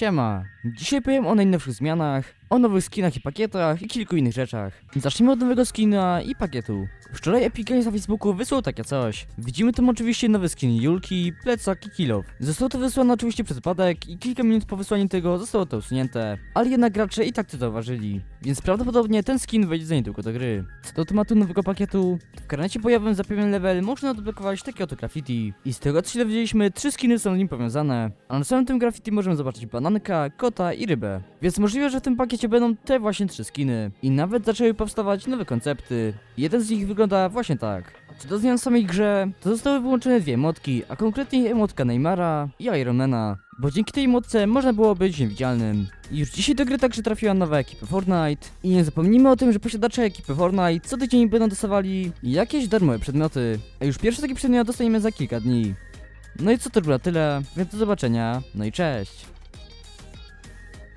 线嘛 Dzisiaj powiem o najnowszych zmianach, o nowych skinach i pakietach i kilku innych rzeczach. Zacznijmy od nowego skina i pakietu. Wczoraj Epic Games na Facebooku wysłał takie coś. Widzimy tam oczywiście nowy skin Julki, plecak i kilof. Zostało to wysłane oczywiście przez przypadek i kilka minut po wysłaniu tego zostało to usunięte. Ale jednak gracze i tak to zauważyli. Więc prawdopodobnie ten skin wejdzie za niedługo do gry. Co do tematu nowego pakietu, w karnecie bojowym za pewien level można odblokować takie oto graffiti. I z tego co się dowiedzieliśmy, trzy skiny są z nim powiązane. A na samym tym graffiti możemy zobaczyć bananka, kota i rybę. Więc możliwe, że w tym pakiecie będą te właśnie trzy skiny. I nawet zaczęły powstawać nowe koncepty. Jeden z nich wygląda właśnie tak. Co do zmian w samej grze, to zostały wyłączone dwie emotki, a konkretnie emotka Neymara i Ironmana. Bo dzięki tej emotce można było być niewidzialnym. I Już dzisiaj do gry także trafiła nowa ekipa Fortnite. I nie zapomnijmy o tym, że posiadacze ekipy Fortnite co tydzień będą dostawali jakieś darmowe przedmioty. A już pierwszy taki przedmiot dostaniemy za kilka dni. No i co to było tyle, więc do zobaczenia, no i cześć.